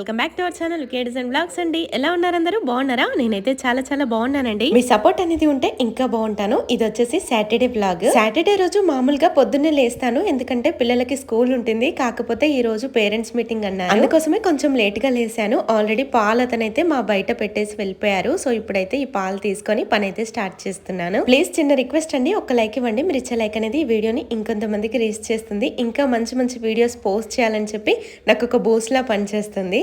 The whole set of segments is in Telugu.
Welcome back to our channel KDs and blogs అండి. ఎలా ఉన్నారు అందరూ? బాగున్నారా? నేనైతే చాలా చాలా బాగున్నానండి. మీ సపోర్ట్ అనేది ఉంటే ఇంకా బాగుంటాను. ఇది వచ్చేసి సాటర్డే బ్లాగ్. సాటర్డే రోజు మామూలుగా పొద్దున్నే లేస్తాను. ఎందుకంటే పిల్లలకి స్కూల్ ఉంటుంది. కాకపోతే ఈ రోజు పేరెంట్స్ మీటింగ్ అన్నారు. అందుకోసమే కొంచెం లేట్గా లేసాను ఆల్రెడీ పాలు అతనైతే మా బయట పెట్టేసి వెళ్ళిపోయారు. సో ఇప్పుడైతే ఈ పాలు తీసుకొని పని అయితే స్టార్ట్ చేస్తున్నాను. ప్లీజ్ చిన్న రిక్వెస్ట్ అండి. ఒక లైక్ ఇవ్వండి. మీరు ఇచ్చే లైక్ అనేది ఈ వీడియోని ఇంకొంతమందికి రీచ్ చేస్తుంది. ఇంకా మంచి మంచి వీడియోస్ పోస్ట్ చేయాలని చెప్పి నాకు ఒక బూస్ట్ లా పనిచేస్తుంది.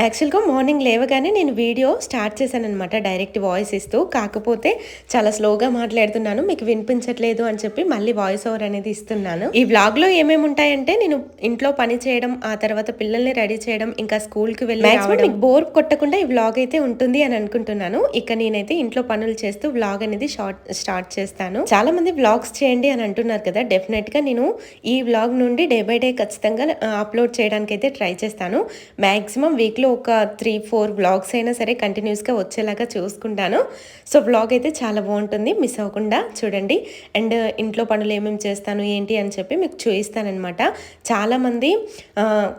యాక్చువల్గా మార్నింగ్ లేవగానే నేను వీడియో స్టార్ట్ చేశాను అనమాట డైరెక్ట్ వాయిస్ ఇస్తూ. కాకపోతే చాలా స్లోగా మాట్లాడుతున్నాను మీకు వినిపించట్లేదు అని చెప్పి మళ్ళీ వాయిస్ ఓవర్ అనేది ఇస్తున్నాను. ఈ వ్లాగ్లో ఏమేమి ఉంటాయంటే నేను ఇంట్లో పని చేయడం ఆ తర్వాత పిల్లల్ని రెడీ చేయడం ఇంకా స్కూల్కి వెళ్ళి. మీకు బోర్ కొట్టకుండా ఈ వ్లాగ్ అయితే ఉంటుంది అని అనుకుంటున్నాను. ఇక నేనైతే ఇంట్లో పనులు చేస్తూ వ్లాగ్ అనేది షార్ట్ స్టార్ట్ చేస్తాను. చాలా మంది వ్లాగ్స్ చేయండి అని అంటున్నారు కదా డెఫినెట్గా నేను ఈ వ్లాగ్ నుండి డే బై డే ఖచ్చితంగా అప్లోడ్ చేయడానికి అయితే ట్రై చేస్తాను. మాక్సిమం వీక్లో ఒక త్రీ ఫోర్ వ్లాగ్స్ అయినా సరే కంటిన్యూస్గా వచ్చేలాగా చూసుకుంటాను. సో వ్లాగ్ అయితే చాలా బాగుంటుంది. మిస్ అవ్వకుండా చూడండి. అండ్ ఇంట్లో పనులు ఏమేమి చేస్తాను ఏంటి అని చెప్పి మీకు చూపిస్తానమాట చాలామంది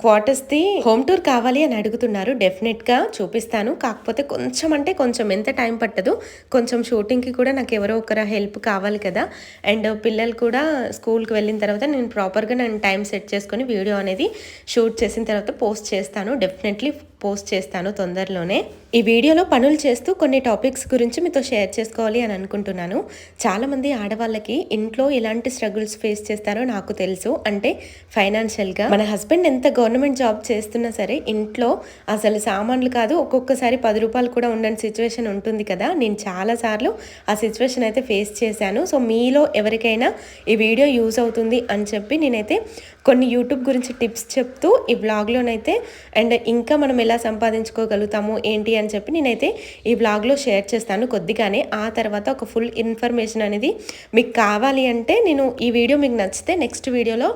క్వార్టర్స్ది హోమ్ టూర్ కావాలి అని అడుగుతున్నారు. డెఫినెట్గా చూపిస్తాను. కాకపోతే కొంచెం అంటే కొంచెం ఎంత టైం పట్టదు. కొంచెం షూటింగ్కి కూడా నాకు ఎవరో ఒకరు హెల్ప్ కావాలి కదా. అండ్ పిల్లలు కూడా స్కూల్కి వెళ్ళిన తర్వాత నేను ప్రాపర్గా నేను టైం సెట్ చేసుకొని వీడియో అనేది షూట్ చేసిన తర్వాత పోస్ట్ చేస్తాను. డెఫినెట్లీ పోస్ట్ చేస్తాను తొందరలోనే. ఈ వీడియోలో పనులు చేస్తూ కొన్ని టాపిక్స్ గురించి మీతో షేర్ చేసుకోవాలి అని అనుకుంటున్నాను. చాలామంది ఆడవాళ్ళకి ఇంట్లో ఎలాంటి స్ట్రగుల్స్ ఫేస్ చేస్తారో నాకు తెలుసు. అంటే ఫైనాన్షియల్గా మన హస్బెండ్ ఎంత గవర్నమెంట్ జాబ్ చేస్తున్నా సరే ఇంట్లో అసలు సామాన్లు కాదు ఒక్కొక్కసారి పది రూపాయలు కూడా ఉండని సిచ్యువేషన్ ఉంటుంది కదా. నేను చాలాసార్లు ఆ సిచ్యువేషన్ అయితే ఫేస్ చేశాను. సో మీలో ఎవరికైనా ఈ వీడియో యూజ్ అవుతుంది అని చెప్పి నేనైతే కొన్ని యూట్యూబ్ గురించి టిప్స్ చెప్తూ ఈ బ్లాగ్లోనైతే అండ్ ఇంకా మనం ఎలా సంపాదించుకోగలుగుతాము ఏంటి అని చెప్పి నేనైతే ఈ బ్లాగ్లో షేర్ చేస్తాను కొద్దిగానే. ఆ తర్వాత ఒక ఫుల్ ఇన్ఫర్మేషన్ అనేది మీకు కావాలి అంటే నేను ఈ వీడియో మీకు నచ్చితే నెక్స్ట్ వీడియోలో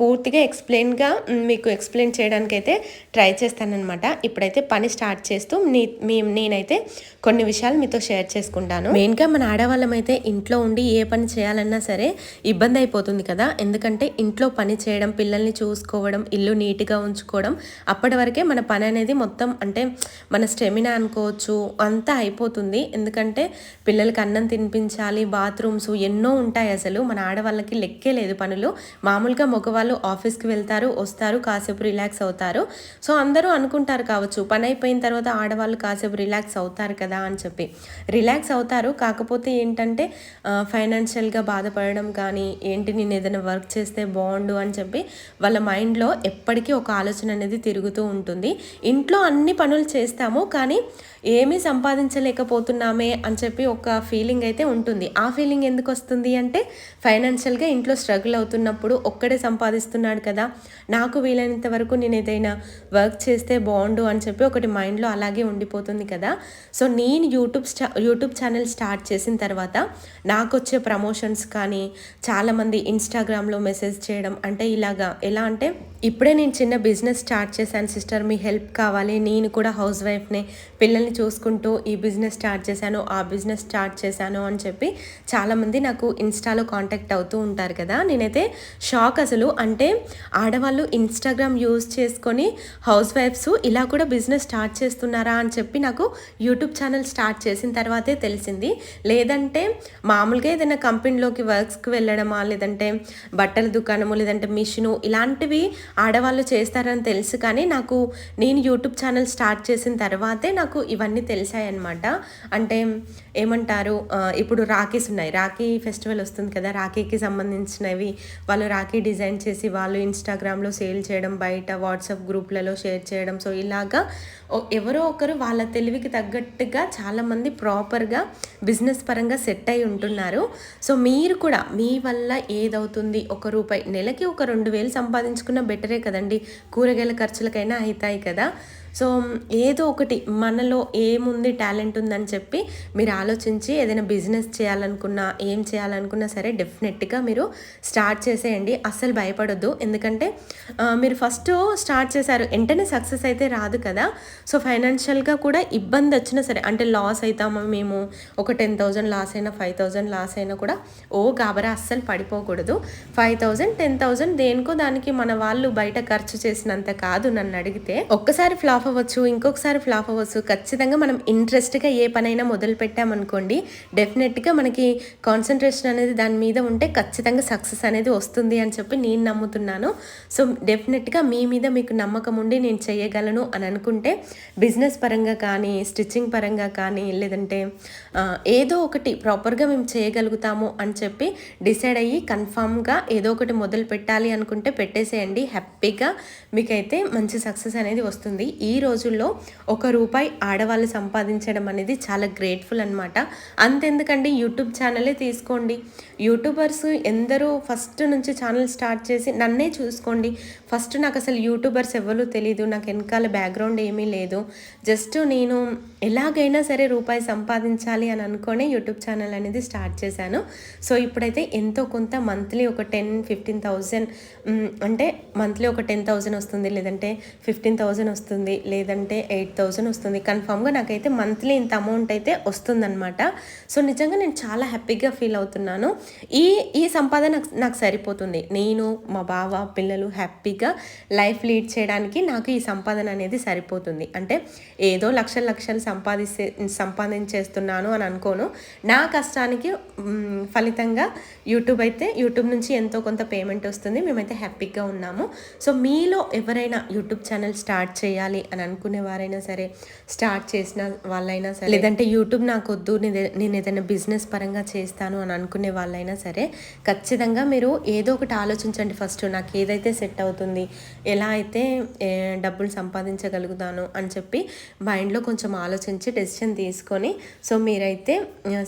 పూర్తిగా ఎక్స్ప్లెయిన్గా మీకు ఎక్స్ప్లెయిన్ చేయడానికి అయితే ట్రై చేస్తానన్నమాట. ఇప్పుడైతే పని స్టార్ట్ చేస్తూ నీ మీ నేనైతే కొన్ని విషయాలు మీతో షేర్ చేసుకుంటాను. మెయిన్గా మన ఆడవాళ్ళం అయితే ఇంట్లో ఉండి ఏ పని చేయాలన్నా సరే ఇబ్బంది అయిపోతుంది కదా. ఎందుకంటే ఇంట్లో పని చేయడం పిల్లల్ని చూసుకోవడం ఇల్లు నీట్గా ఉంచుకోవడం అప్పటి వరకే మన పని అనేది మొత్తం అంటే మన స్టెమినా అనుకోవచ్చు అంతా అయిపోతుంది. ఎందుకంటే పిల్లలకి అన్నం తినిపించాలి బాత్రూమ్స్ ఎన్నో ఉంటాయి అసలు. మన ఆడవాళ్ళకి లెక్కే లేదు పనులు. మామూలుగా మగవాళ్ళు ఆఫీస్కి వెళ్తారు వస్తారు కాసేపు రిలాక్స్ అవుతారు. సో అందరూ అనుకుంటారు కావచ్చు పని అయిపోయిన తర్వాత ఆడవాళ్ళు కాసేపు రిలాక్స్ అవుతారు కదా అని చెప్పి. రిలాక్స్ అవుతారు. కాకపోతే ఏంటంటే ఫైనాన్షియల్గా బాధపడడం కానీ ఏంటి నేను ఏదైనా వర్క్ చేస్తే బాగుండు అని చెప్పి వాళ్ళ మైండ్లో ఎప్పటికీ ఒక ఆలోచన అనేది తిరుగుతూ ఉంటుంది. ఇంట్లో అన్ని పనులు చేస్తాము కానీ ఏమీ సంపాదించలేకపోతున్నామే అని చెప్పి ఒక ఫీలింగ్ అయితే ఉంటుంది. ఆ ఫీలింగ్ ఎందుకు వస్తుంది అంటే ఫైనాన్షియల్గా ఇంట్లో స్ట్రగుల్ అవుతున్నప్పుడు ఒక్కడే సంపాదిస్తున్నాడు కదా. నాకు వీలైనంత వరకు నేను ఏదైనా వర్క్ చేస్తే బాగుండు అని చెప్పి ఒకటి మైండ్లో అలాగే ఉండిపోతుంది కదా. సో నేను యూట్యూబ్ స్టా యూట్యూబ్ ఛానల్ స్టార్ట్ చేసిన తర్వాత నాకు వచ్చే ప్రమోషన్స్ కానీ చాలామంది ఇన్స్టాగ్రామ్లో మెసేజ్ చేయడం అంటే ఇలాగా. ఎలా అంటే ఇప్పుడే నేను చిన్న బిజినెస్ స్టార్ట్ చేశాను సిస్టర్ మీ హెల్ప్ హెల్ప్ కావాలి. నేను కూడా హౌస్ వైఫ్నే. పిల్లల్ని చూసుకుంటూ ఈ బిజినెస్ స్టార్ట్ చేశాను ఆ బిజినెస్ స్టార్ట్ చేశాను అని చెప్పి చాలామంది నాకు ఇన్స్టాలో కాంటాక్ట్ అవుతూ ఉంటారు కదా. నేనైతే షాక్ అసలు. అంటే ఆడవాళ్ళు ఇన్స్టాగ్రామ్ యూజ్ చేసుకొని హౌస్ వైఫ్స్ ఇలా కూడా బిజినెస్ స్టార్ట్ చేస్తున్నారా అని చెప్పి నాకు యూట్యూబ్ ఛానల్ స్టార్ట్ చేసిన తర్వాతే తెలిసింది. లేదంటే మామూలుగా ఏదైనా కంపెనీలోకి వర్క్స్కి వెళ్ళడమా లేదంటే బట్టల దుకాణము లేదంటే మిషను ఇలాంటివి ఆడవాళ్ళు చేస్తారని తెలుసు కానీ నాకు నేను యూట్యూబ్ ఛానల్ స్టార్ట్ చేసిన తర్వాతే నాకు ఇవన్నీ తెలిసాయి అనమాట అంటే ఏమంటారు ఇప్పుడు రాఖీస్ ఉన్నాయి. రాఖీ ఫెస్టివల్ వస్తుంది కదా రాఖీకి సంబంధించినవి వాళ్ళు రాఖీ డిజైన్ చేసి వాళ్ళు ఇన్స్టాగ్రామ్లో సేల్ చేయడం బయట వాట్సాప్ గ్రూప్లలో షేర్ చేయడం. సో ఇలాగా ఎవరో ఒకరు వాళ్ళ తెలివికి తగ్గట్టుగా చాలామంది ప్రాపర్గా బిజినెస్ పరంగా సెట్ అయి ఉంటున్నారు. సో మీరు కూడా మీ వల్ల ఏదవుతుంది? ఒక రూపాయి నెలకి ఒక రెండు వేలు సంపాదించుకున్న బెటరే కదండి. కూరగాయల ఖర్చులకైనా అవుతాయి కదా. కదా సో ఏదో ఒకటి మనలో ఏముంది టాలెంట్ ఉందని చెప్పి మీరు ఆలోచించి ఏదైనా బిజినెస్ చేయాలనుకున్నా ఏం చేయాలనుకున్నా సరే డెఫినెట్గా మీరు స్టార్ట్ చేసేయండి. అస్సలు భయపడొద్దు. ఎందుకంటే మీరు ఫస్ట్ స్టార్ట్ చేశారు వెంటనే సక్సెస్ అయితే రాదు కదా. సో ఫైనాన్షియల్గా కూడా ఇబ్బంది వచ్చినా సరే అంటే లాస్ అవుతామా మేము? ఒక టెన్ థౌజండ్ లాస్ అయినా ఫైవ్ థౌజండ్ లాస్ అయినా కూడా ఓ గాబరా అస్సలు పడిపోకూడదు. Five thousand ten thousand thousand దేనికో దానికి మన వాళ్ళు బయట ఖర్చు చేసినంత కాదు నన్ను అడిగితే. ఒక్కసారి ఫ్లాప్ అవ్వచ్చు ఇంకొకసారి ఫ్లాప్ అవ్వచ్చు ఖచ్చితంగా మనం ఇంట్రెస్ట్గా ఏ పనైనా మొదలు పెట్టామనుకోండి డెఫినెట్గా మనకి కాన్సన్ట్రేషన్ అనేది దాని మీద ఉంటే ఖచ్చితంగా సక్సెస్ అనేది వస్తుంది అని చెప్పి నేను నమ్ముతున్నాను. సో డెఫినెట్గా మీ మీద మీకు నమ్మకం ఉండి నేను చేయగలను అని అనుకుంటే బిజినెస్ పరంగా కానీ స్టిచ్చింగ్ పరంగా కానీ లేదంటే ఏదో ఒకటి ప్రాపర్గా మేము చేయగలుగుతాము అని చెప్పి డిసైడ్ అయ్యి కన్ఫామ్గా ఏదో ఒకటి మొదలు పెట్టాలి అనుకుంటే పెట్టేసేయండి. హ్యాపీగా మీకైతే మంచి సక్సెస్ అనేది వస్తుంది. ఈ రోజుల్లో ఒక రూపాయి ఆడవాళ్ళు సంపాదించడం అనేది చాలా గ్రేట్ఫుల్ అనమాట అంతెందుకండి? యూట్యూబ్ ఛానలే తీసుకోండి. యూట్యూబర్స్ ఎందరో ఫస్ట్ నుంచి ఛానల్ స్టార్ట్ చేసి నన్నే చూసుకోండి. ఫస్ట్ నాకు అసలు యూట్యూబర్స్ ఎవరు తెలియదు నాకు వెనకాల బ్యాక్గ్రౌండ్ ఏమీ లేదు. జస్ట్ నేను ఎలాగైనా సరే రూపాయి సంపాదించాలి అని అనుకొని యూట్యూబ్ ఛానల్ అనేది స్టార్ట్ చేశాను. సో ఇప్పుడైతే ఎంతో కొంత మంత్లీ ఒక టెన్ ఫిఫ్టీన్ థౌజండ్ అంటే మంత్లీ ఒక టెన్ థౌజండ్ వస్తుంది. లేదంటే ఫిఫ్టీన్ థౌజండ్ వస్తుంది. లేదంటే ఎయిట్ థౌజండ్ వస్తుంది. కన్ఫామ్గా నాకైతే మంత్లీ ఇంత అమౌంట్ అయితే వస్తుందన్నమాట. సో నిజంగా నేను చాలా హ్యాపీగా ఫీల్ అవుతున్నాను. ఈ ఈ సంపాదన నాకు నాకు సరిపోతుంది. నేను మా బావ పిల్లలు హ్యాపీగా లైఫ్ లీడ్ చేయడానికి నాకు ఈ సంపాదన అనేది సరిపోతుంది. అంటే ఏదో లక్షల లక్షలు సంపాదిస్తే సంపాదించేస్తున్నాను అని అనుకోను. నా కష్టానికి ఫలితంగా యూట్యూబ్ అయితే యూట్యూబ్ నుంచి ఎంతో కొంత పేమెంట్ వస్తుంది. మేమైతే హ్యాపీగా ఉన్నాము. సో మీలో ఎవరైనా యూట్యూబ్ ఛానల్ స్టార్ట్ చేయాలి అని అనుకునే వారైనా సరే స్టార్ట్ చేసిన వాళ్ళైనా సరే లేదంటే యూట్యూబ్ నాకు వద్దు నేను- ఏదైనా బిజినెస్ పరంగా చేస్తాను అని అనుకునే వాళ్ళైనా సరే ఖచ్చితంగా మీరు ఏదో ఒకటి ఆలోచించండి ఫస్ట్ నాకు ఏదైతే సెట్ అవుతుంది ఎలా అయితే డబ్బులు సంపాదించగలుగుతాను అని చెప్పి మైండ్లో కొంచెం ఆలోచించి డెసిషన్ తీసుకొని సో మీరైతే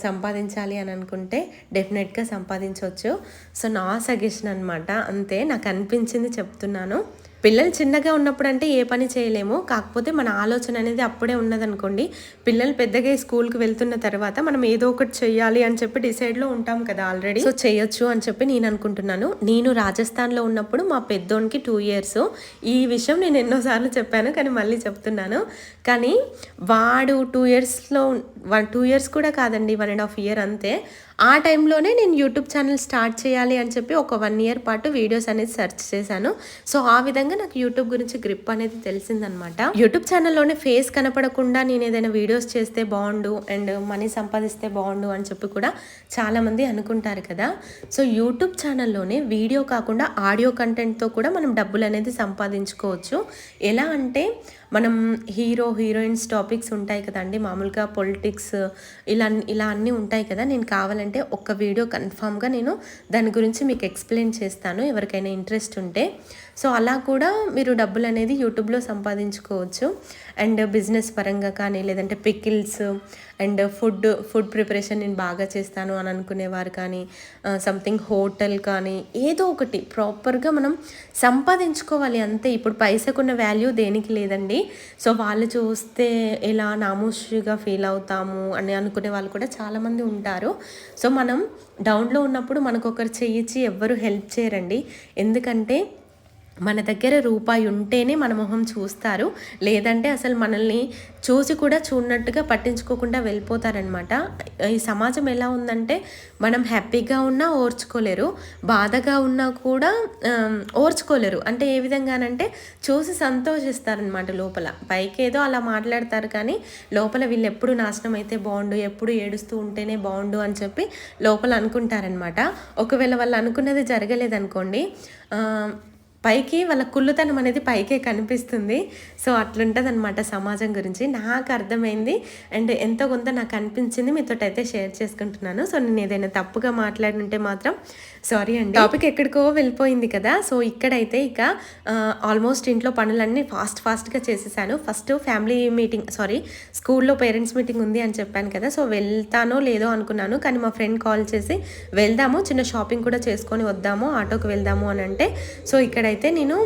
సంపాదించాలి అని అనుకుంటే డెఫినెట్గా సంపాదించవచ్చు సో నా సజెషన్ అనమాట అంతే నాకు అనిపించింది చెప్తున్నాను. పిల్లలు చిన్నగా ఉన్నప్పుడు అంటే ఏ పని చేయలేము. కాకపోతే మన ఆలోచన అనేది అప్పుడే ఉన్నదనుకోండి. పిల్లలు పెద్దగా స్కూల్కి వెళ్తున్న తర్వాత మనం ఏదో ఒకటి చేయాలి అని చెప్పి డిసైడ్లో ఉంటాం కదా ఆల్రెడీ. సో చేయొచ్చు అని చెప్పి నేను అనుకుంటున్నాను. నేను రాజస్థాన్లో ఉన్నప్పుడు మా పెద్దోనికి టూ ఇయర్స్. ఈ విషయం నేను ఎన్నోసార్లు చెప్పాను కానీ మళ్ళీ చెప్తున్నాను. కానీ వాడు టూ ఇయర్స్లో వన్ టూ ఇయర్స్ కూడా కాదండి వన్ అండ్ హాఫ్ ఇయర్ అంతే. ఆ టైంలోనే నేను యూట్యూబ్ ఛానల్ స్టార్ట్ చేయాలి అని చెప్పి ఒక వన్ ఇయర్ పాటు వీడియోస్ అనేది సెర్చ్ చేశాను. సో ఆ విధంగా నాకు యూట్యూబ్ గురించి గ్రిప్ అనేది తెలిసిందనమాట యూట్యూబ్ ఛానల్లోనే ఫేస్ కనపడకుండా నేను ఏదైనా వీడియోస్ చేస్తే బాగుండు అండ్ మనీ సంపాదిస్తే బాగుండు అని చెప్పి కూడా చాలామంది అనుకుంటారు కదా. సో యూట్యూబ్ ఛానల్లోనే వీడియో కాకుండా ఆడియో కంటెంట్తో కూడా మనం డబ్బులు అనేది సంపాదించుకోవచ్చు. ఎలా అంటే మనం హీరో హీరోయిన్స్ టాపిక్స్ ఉంటాయి కదండి. మామూలుగా పొలిటిక్స్ ఇలా ఇలా అన్నీ ఉంటాయి కదా. నేను కావాలంటే ఒక్క వీడియో కన్ఫామ్గా నేను దాని గురించి మీకు ఎక్స్ప్లెయిన్ చేస్తాను. ఎవరికైనా ఇంట్రెస్ట్ ఉంటే సో అలా కూడా మీరు డబ్బులు అనేది యూట్యూబ్లో సంపాదించుకోవచ్చు. అండ్ బిజినెస్ పరంగా కానీ లేదంటే pickles and food food preparation నేను బాగా చేస్తాను అని అనుకునేవారు కానీ సంథింగ్ హోటల్ కానీ ఏదో ఒకటి ప్రాపర్గా మనం సంపాదించుకోవాలి అంతే. ఇప్పుడు పైసకున్న వాల్యూ దేనికి లేదండి. సో వాళ్ళు చూస్తే ఎలా నామోషిగా ఫీల్ అవుతాము అని అనుకునే వాళ్ళు కూడా చాలామంది ఉంటారు. సో మనం డౌన్లో ఉన్నప్పుడు మనకు ఒకరు చేయించి ఎవ్వరు హెల్ప్ చేయరండి. ఎందుకంటే మన దగ్గర రూపాయి ఉంటేనే మన మొహం చూస్తారు. లేదంటే అసలు మనల్ని చూసి కూడా చూడనట్టుగా పట్టించుకోకుండా వెళ్ళిపోతారనమాట ఈ సమాజం ఎలా ఉందంటే మనం హ్యాపీగా ఉన్నా ఓర్చుకోలేరు. బాధగా ఉన్నా కూడా ఓర్చుకోలేరు. అంటే ఏ విధంగానంటే చూసి సంతోషిస్తారనమాట లోపల. పైకి ఏదో అలా మాట్లాడతారు కానీ లోపల వీళ్ళు ఎప్పుడు నాశనం అయితే బాగుండు ఎప్పుడు ఏడుస్తూ ఉంటేనే బాగుండు అని చెప్పి లోపల అనుకుంటారనమాట ఒకవేళ వాళ్ళు అనుకున్నది జరగలేదనుకోండి పైకి వాళ్ళ కుళ్ళుతనం అనేది పైకే కనిపిస్తుంది. సో అట్లుంటుంది అనమాట సమాజం గురించి. నాకు అర్థమైంది. అండ్ ఎంతో కొంత నాకు అనిపించింది. మీతో అయితే షేర్ చేసుకుంటున్నాను. సో నేను ఏదైనా తప్పుగా మాట్లాడుంటే మాత్రం సారీ అండి. టాపిక్ ఎక్కడికో వెళ్ళిపోయింది కదా సో ఇక్కడైతే ఇక ఆల్మోస్ట్ ఇంట్లో పనులన్నీ ఫాస్ట్ ఫాస్ట్గా చేసేసాను. ఫస్ట్ ఫ్యామిలీ మీటింగ్ సారీ స్కూల్లో పేరెంట్స్ మీటింగ్ ఉంది అని చెప్పాను కదా సో వెళ్తానో లేదో అనుకున్నాను. కానీ మా ఫ్రెండ్ కాల్ చేసి వెళ్దాము చిన్న షాపింగ్ కూడా చేసుకొని వద్దాము ఆటోకి వెళ్దాము అని అంటే సో ఇక్కడైతే నేను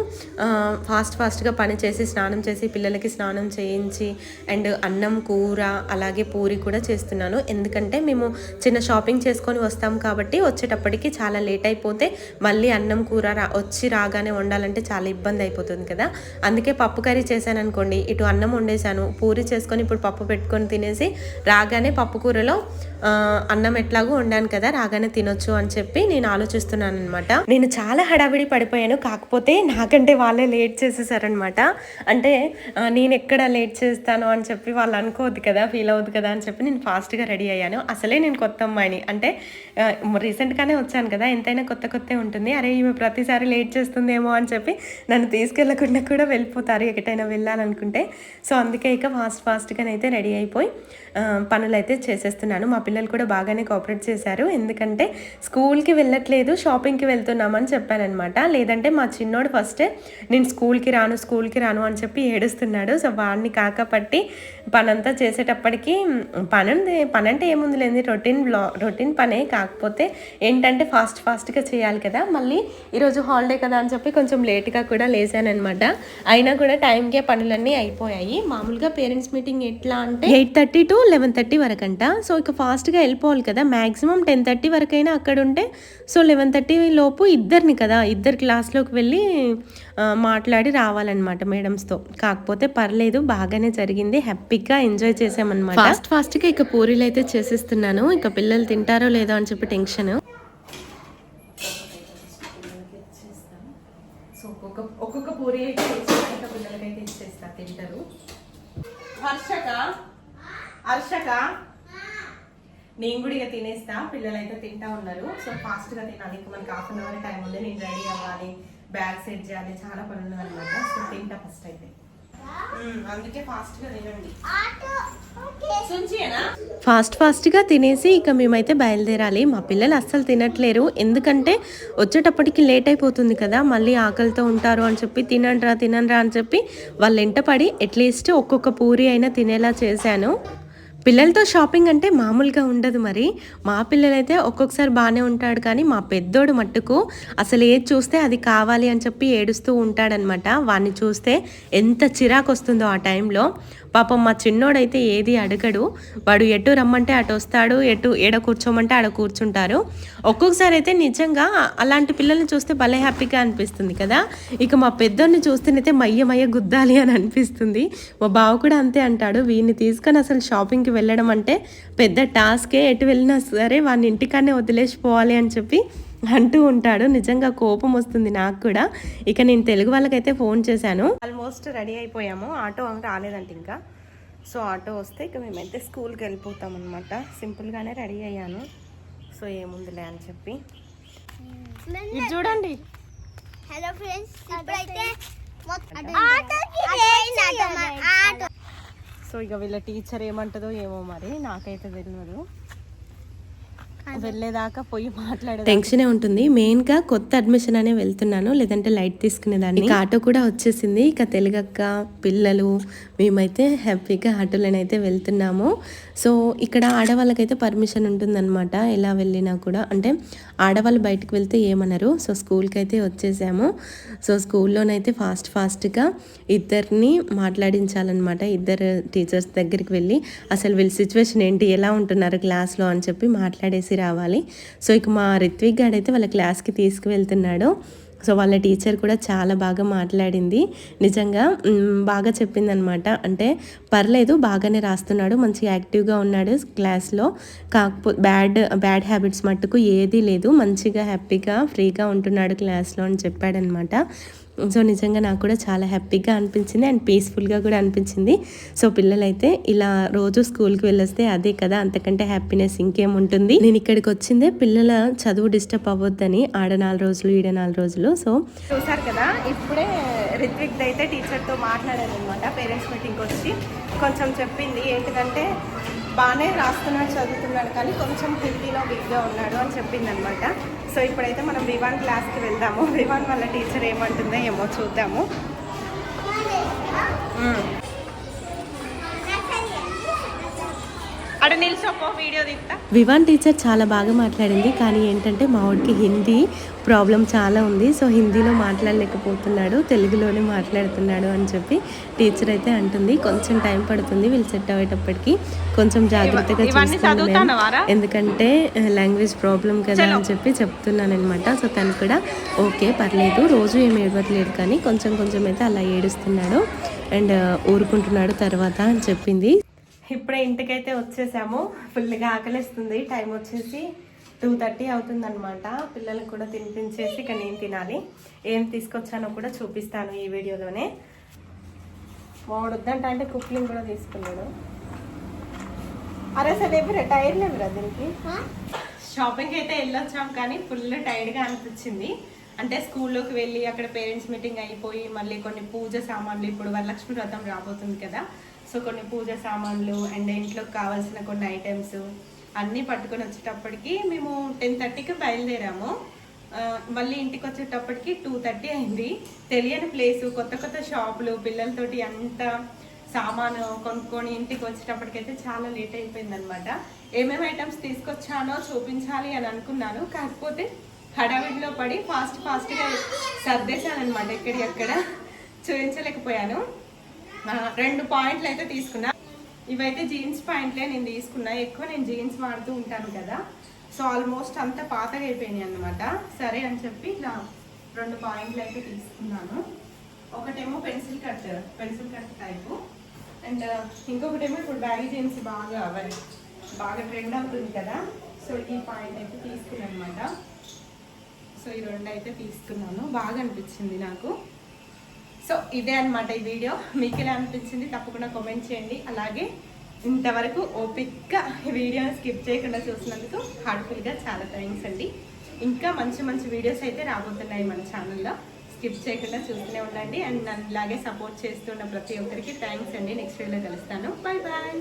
ఫాస్ట్ ఫాస్ట్గా పని చేసి స్నానం చేసి పిల్లలకి స్నానం చేయించి అండ్ అన్నం కూర అలాగే పూరి కూడా చేస్తున్నాను. ఎందుకంటే మేము చిన్న షాపింగ్ చేసుకొని వస్తాం కాబట్టి వచ్చేటప్పటికి చాలా లేట్ అయిపోతే మళ్ళీ అన్నం కూర రా వచ్చి రాగానే వండాలంటే చాలా ఇబ్బంది అయిపోతుంది కదా. అందుకే పప్పు కర్రీ చేశాను అనుకోండి ఇటు అన్నం వండేసాను పూరి చేసుకొని ఇప్పుడు పప్పు పెట్టుకొని తినేసి రాగానే పప్పు కూరలో అన్నం ఎట్లాగో వండాను కదా రాగానే తినొచ్చు అని చెప్పి నేను ఆలోచిస్తున్నాను అనమాట నేను చాలా హడావిడి పడిపోయాను కాకపోతే నాకంటే వాళ్ళే లేట్ చేసేసారనమాట అంటే నేను ఎక్కడ లేట్ చేస్తాను అని చెప్పి వాళ్ళు అనుకోవద్దు కదా ఫీల్ అవ్వద్దు కదా అని చెప్పి నేను ఫాస్ట్గా రెడీ అయ్యాను. అసలే నేను కొత్త అమ్మాయిని. అంటే రీసెంట్గానే వచ్చాను కదా ఎంతైనా కొత్త కొత్త ఉంటుంది. అరే ఈమె ప్రతిసారి లేట్ చేస్తుందేమో అని చెప్పి నన్ను తీసుకెళ్ళకుండా కూడా వెళ్ళిపోతారు ఎక్కడైనా వెళ్ళాలనుకుంటే. సో అందుకే ఇక ఫాస్ట్ ఫాస్ట్గానైతే రెడీ అయిపోయి పనులు అయితే చేసేస్తున్నాను. మా పిల్లలు కూడా బాగానే కోఆపరేట్ చేశారు. ఎందుకంటే స్కూల్కి వెళ్ళట్లేదు షాపింగ్కి వెళ్తున్నామని చెప్పానమాట లేదంటే మా చిన్నోడు ఫస్టే నేను స్కూల్కి రాను స్కూల్కి రాను అని చెప్పి ఏడుస్తున్నాడు. సో వాడిని కాకపట్టి పనంతా చేసేటప్పటికి పని ఉంది పని అంటే ఏముంది లేని రొటీన్ బ్లా రొటీన్ పనే. కాకపోతే ఏంటంటే ఫాస్ట్ ఫాస్ట్గా చేయాలి కదా. మళ్ళీ ఈరోజు హాలిడే కదా అని చెప్పి కొంచెం లేట్గా కూడా లేసానమాట అయినా కూడా టైంకే పనులన్నీ అయిపోయాయి. మామూలుగా పేరెంట్స్ మీటింగ్ ఎట్లా అంటే eight thirty to eleven thirty వరకు అంట సో ఇక ఫాస్ట్గా వెళ్ళిపోవాలి కదా. మ్యాక్సిమం టెన్ థర్టీ వరకైనా అక్కడ ఉంటే సో లెవెన్ థర్టీ లోపు ఇద్దరిని కదా ఇద్దరు క్లాస్లోకి వెళ్ళి మాట్లాడి రావాలన్నమాట మేడమ్స్తో కాకపోతే పర్లేదు బాగానే జరిగింది. హ్యాపీగా ఎంజాయ్ చేసామన్నమాట ఫాస్ట్ ఫాస్ట్గా ఇక పూరీలు అయితే చేసేస్తున్నాను. ఇక పిల్లలు తింటారో లేదో అని చెప్పి టెన్షన్ సో ఒక్కొక్క ఒక్కొక్క పూరి అయితే పిల్లలకైతే ఇచ్చేస్తా తింటారు. హర్షక? హర్షక? నేను కూడా ఇక తినేస్తా పిల్లలైతే తింటా ఉన్నారు. సో ఫాస్ట్గా తినాలి. ఇంకా మనకి హాఫ్ అన్ అవర్ టైం ఉంది. నేను రెడీ అవ్వాలి. బ్యాగ్ సెట్ చేయాలి. చాలా పనులు అనమాట సో తింటా ఫస్ట్ అయితే. అందుకే ఫాస్ట్గా తినండి ఫాస్ట్ ఫాస్ట్గా తినేసి ఇక మేమైతే బయలుదేరాలి. మా పిల్లలు అస్సలు తినట్లేరు. ఎందుకంటే వచ్చేటప్పటికి లేట్ అయిపోతుంది కదా మళ్ళీ ఆకలితో ఉంటారు అని చెప్పి తినండ్రా తినండ్రా అని చెప్పి వాళ్ళ ఎంట పడి అట్లీస్ట్ ఒక్కొక్క పూరి అయినా తినేలా చేశాను. పిల్లలతో షాపింగ్ అంటే మామూలుగా ఉండదు మరి. మా పిల్లలైతే ఒక్కొక్కసారి బాగానే ఉంటాడు కానీ మా పెద్దోడు మట్టుకు అసలు ఏది చూస్తే అది కావాలి అని చెప్పి ఏడుస్తూ ఉంటాడనమాట వాడిని చూస్తే ఎంత చిరాకు వస్తుందో ఆ టైంలో. పాపం మా చిన్నోడైతే ఏది అడగడు. వాడు ఎటు రమ్మంటే అటు వస్తాడు ఎటు ఎడ కూర్చోమంటే ఆడ కూర్చుంటారు. ఒక్కొక్కసారి అయితే నిజంగా అలాంటి పిల్లల్ని చూస్తే భలే హ్యాపీగా అనిపిస్తుంది కదా. ఇక మా పెద్దోడిని చూస్తేనైతే మయ్య మయ్య గుద్దాలి అని అనిపిస్తుంది. మా బావ కూడా అంతే అంటాడు. వీడిని తీసుకొని అసలు షాపింగ్కి వెళ్ళడం అంటే పెద్ద టాస్కే. ఎటు వెళ్ళినా సరే వాడిని ఇంటికానే వదిలేసిపోవాలి అని చెప్పి అంటూ ఉంటాడు. నిజంగా కోపం వస్తుంది నాకు కూడా. ఇక నేను తెలుగు వాళ్ళకైతే ఫోన్ చేశాను. ఆల్మోస్ట్ రెడీ అయిపోయాము. ఆటో రాలేదంట ఇంకా. సో ఆటో వస్తే ఇక మేమైతే స్కూల్కి వెళ్ళిపోతాం అనమాట సింపుల్గానే రెడీ అయ్యాను. సో ఏముందిలే అని చెప్పి. ఇది చూడండి. హలో ఫ్రెండ్స్ ఇప్పుడైతే సో ఇక వీళ్ళ టీచర్ ఏమంటుందో ఏమో మరి. నాకైతే తెలియదు వెళ్ళేదాకా పోయి మాట్లాడే టెన్షనే ఉంటుంది. మెయిన్గా కొత్త అడ్మిషన్ అనే వెళ్తున్నాను. లేదంటే లైట్ తీసుకునేదాన్ని. ఆటో కూడా వచ్చేసింది. ఇక తెలుగక్క పిల్లలు మేమైతే హ్యాపీగా ఆటోలోనైతే వెళ్తున్నాము. సో ఇక్కడ ఆడవాళ్ళకైతే పర్మిషన్ ఉంటుందన్నమాట. ఎలా వెళ్ళినా కూడా. అంటే ఆడవాళ్ళు బయటకు వెళ్తే ఏమనరు. సో స్కూల్కి అయితే వచ్చేసాము. సో స్కూల్లోనైతే ఫాస్ట్ ఫాస్ట్గా ఇద్దరిని మాట్లాడించాలన్నమాట. ఇద్దరు టీచర్స్ దగ్గరికి వెళ్ళి అసలు వీళ్ళ సిచ్యువేషన్ ఏంటి? ఎలా ఉంటున్నారు క్లాస్లో? అని చెప్పి మాట్లాడేసి రావాలి. సో ఇక మా రిత్విక్ గాడైతే వాళ్ళ క్లాస్కి తీసుకువెళ్తున్నాడు. సో వాళ్ళ టీచర్ కూడా చాలా బాగా మాట్లాడింది. నిజంగా బాగా చెప్పిందనమాట అంటే పర్లేదు బాగానే రాస్తున్నాడు మంచి యాక్టివ్గా ఉన్నాడు క్లాస్లో. కాకపోతే బ్యాడ్ బ్యాడ్ హ్యాబిట్స్ మట్టుకు ఏదీ లేదు. మంచిగా హ్యాపీగా ఫ్రీగా ఉంటున్నాడు క్లాస్లో అని చెప్పాడనమాట Mm-hmm. సో నిజంగా నాకు కూడా చాలా హ్యాపీగా అనిపించింది అండ్ పీస్ఫుల్గా కూడా అనిపించింది. సో పిల్లలైతే ఇలా రోజు స్కూల్కి వెళ్ళొస్తే అదే కదా అంతకంటే హ్యాపీనెస్ ఇంకేముంటుంది? నేను ఇక్కడికి వచ్చిందే పిల్లల చదువు డిస్టర్బ్ అవ్వద్దని ఆడ నాలుగు రోజులు ఈడ నాలుగు రోజులు. సో చూసారు కదా ఇప్పుడే రిత్విక్ అయితే టీచర్తో మాట్లాడాను అనమాట పేరెంట్స్ మీటింగ్కి వచ్చి. కొంచెం చెప్పింది ఏంటిదంటే బాగానే రాస్తున్నాడు చదువుతున్నాడు కానీ కొంచెం హిందీలో వీక్గా ఉన్నాడు అని చెప్పింది అనమాట సో ఇప్పుడైతే మనం వివాన్ క్లాస్కి వెళ్దాము. వివాన్ వాళ్ళ టీచర్ ఏమంటుందో ఏమో చూద్దాము మ్మ్. అక్కడ నిల్చోపో వీడియో తీస్తా వివాన్ టీచర్ చాలా బాగా మాట్లాడింది కానీ ఏంటంటే మా వాడికి హిందీ ప్రాబ్లం చాలా ఉంది సో హిందీలో మాట్లాడలేకపోతున్నాడు తెలుగులోనే మాట్లాడుతున్నాడు అని చెప్పి టీచర్ అయితే అంటుంది. కొంచెం టైం పడుతుంది వీళ్ళు సెట్ అయ్యేటప్పటికి. కొంచెం జాగ్రత్తగా. చదువుతానవారా? ఎందుకంటే లాంగ్వేజ్ ప్రాబ్లం కదా అని చెప్పి చెప్తున్నాను అనమాట సో తను కూడా ఓకే పర్లేదు రోజు ఏం ఏడవట్లేదు కానీ కొంచెం కొంచెం అయితే అలా ఏడుస్తున్నాడు అండ్ ఊరుకుంటున్నాడు తర్వాత అని చెప్పింది. ఇప్పుడే ఇంటికైతే వచ్చేసాము. ఫుల్గా ఆకలిస్తుంది. టైం వచ్చేసి టూ థర్టీ అవుతుంది అనమాట పిల్లలకు కూడా తినిపించేసి ఇక నేను తినాలి. ఏం తీసుకొచ్చానో కూడా చూపిస్తాను ఈ వీడియోలోనే. వాడు వద్దంట అంటే కుకింగ్ కూడా తీసుకున్నాడు. అరే అసలు ఎవరు టైర్ లేవురా దీనికి? షాపింగ్ అయితే వెళ్ళొచ్చాం కానీ ఫుల్ టైర్డ్గా అనిపించింది. అంటే స్కూల్లోకి వెళ్ళి అక్కడ పేరెంట్స్ మీటింగ్ అయిపోయి మళ్ళీ కొన్ని పూజ సామాన్లు ఇప్పుడు వరలక్ష్మి వ్రతం రాబోతుంది కదా. సో కొన్ని పూజ సామాన్లు అండ్ ఇంట్లోకి కావాల్సిన కొన్ని ఐటమ్స్ అన్నీ పట్టుకొని వచ్చేటప్పటికి మేము టెన్ థర్టీకి బయలుదేరాము. మళ్ళీ ఇంటికి వచ్చేటప్పటికి టూ థర్టీ అయింది. తెలియని ప్లేస్ కొత్త కొత్త షాపులు పిల్లలతోటి అంత సామాను కొనుక్కొని ఇంటికి వచ్చేటప్పటికైతే చాలా లేట్ అయిపోయింది అనమాట ఏమేమి ఐటమ్స్ తీసుకొచ్చానో చూపించాలి అని అనుకున్నాను. కాకపోతే హడావిడిలో పడి ఫాస్ట్ ఫాస్ట్గా సర్దేశాను అనమాట ఎక్కడి ఎక్కడ చూపించలేకపోయాను రెండు పాయింట్లు అయితే తీసుకున్నా. ఇవైతే జీన్స్ పాయింట్లే నేను తీసుకున్నా. ఎక్కువ నేను జీన్స్ వాడుతూ ఉంటాను కదా. సో ఆల్మోస్ట్ అంత పాతగా అయిపోయినాయి అనమాట సరే అని చెప్పి ఇలా రెండు పాయింట్లు అయితే తీసుకున్నాను. ఒకటేమో pencil cut pencil cut type. And ఇంకొకటేమో ఇప్పుడు బ్యాగీ జీన్స్ బాగా అవన్నీ బాగా ట్రెండ్ అవుతుంది కదా. సో ఈ పాయింట్ అయితే తీసుకున్నాను అనమాట సో ఈ రెండు అయితే తీసుకున్నాను. బాగా అనిపించింది నాకు. సో ఇదే అన్నమాట ఈ వీడియో. మీకు ఎలా అనిపించింది? తప్పకుండా కామెంట్ చేయండి. అలాగే ఇంతవరకు ఓపిక్గా ఈ వీడియోని స్కిప్ చేయకుండా చూసినందుకు హార్ట్ఫుల్గా చాలా థ్యాంక్స్ అండి. ఇంకా మంచి మంచి వీడియోస్ అయితే రాబోతున్నాయి మన ఛానల్లో స్కిప్ చేయకుండా చూస్తూనే ఉండండి. అండ్ నన్ను ఇలాగే సపోర్ట్ చేస్తున్న ప్రతి ఒక్కరికి థ్యాంక్స్ అండి. నెక్స్ట్ వీడియోలో కలుస్తాను. Bye bye